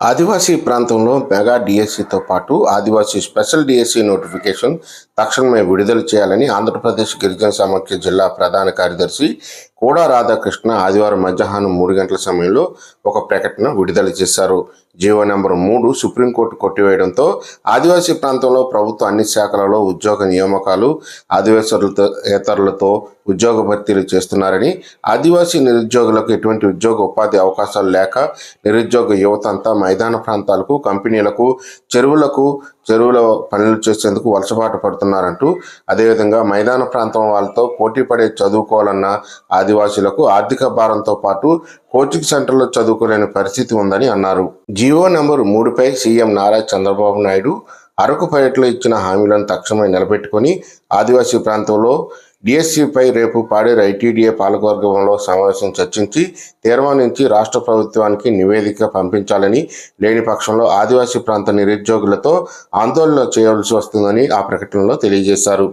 ఆదివాసీ ప్రాంతంలో మెగా డిఎస్సితో పాటు ఆదివాసీ special DSC notification తక్షణమే విడుదల చేయాలని ఆంధ్రప్రదేశ్ గిరిజన సమాఖ్య జిల్లా ప్రధాన కార్యదర్శి కోడా రాధాకృష్ణ ఆదివారం మధ్యాహ్నం మూడు గంటల సమయంలో ఒక ప్రకటన విడుదల చేశారు. జీవో నెంబర్ మూడు సుప్రీంకోర్టు కొట్టివేయడంతో ఆదివాసీ ప్రాంతంలో ప్రభుత్వ అన్ని శాఖలలో ఉద్యోగ నియామకాలు ఆదివాసులతో ఇతరులతో ఉద్యోగ భర్తీలు చేస్తున్నారని ఆదివాసీ నిరుద్యోగులకు ఎటువంటి ఉద్యోగ ఉపాధి అవకాశాలు లేక నిరుద్యోగ యువత అంతా మైదాన ప్రాంతాలకు కంపెనీలకు చెరువులకు చెరువులో పనులు చేసేందుకు వలసపాటు పడుతున్నారంటూ అదేవిధంగా మైదాన ప్రాంతం వాళ్ళతో పోటీ పడే చదువుకోవాలన్న ఆదివాసులకు ఆర్థిక భారంతో పాటు కోచింగ్ సెంటర్లో చదువుకోలేని పరిస్థితి ఉందని అన్నారు. జియో నెంబర్ మూడుపై సీఎం నారా చంద్రబాబు నాయుడు అరకు పర్యటనలో ఇచ్చిన హామీలను తక్షణమే నిలబెట్టుకొని ఆదివాసీ ప్రాంతంలో డిఎస్సిపై రేపు పాడేరు ఐటీడీఏ పాలకవర్గంలో సమావేశం చర్చించి తీర్మానించి రాష్ట్ర ప్రభుత్వానికి నివేదిక పంపించాలని లేని పక్షంలో ఆదివాసీ ప్రాంత నిరుద్యోగులతో ఆందోళన చేయవలసి వస్తుందని ఆ ప్రకటనలో తెలియజేశారు.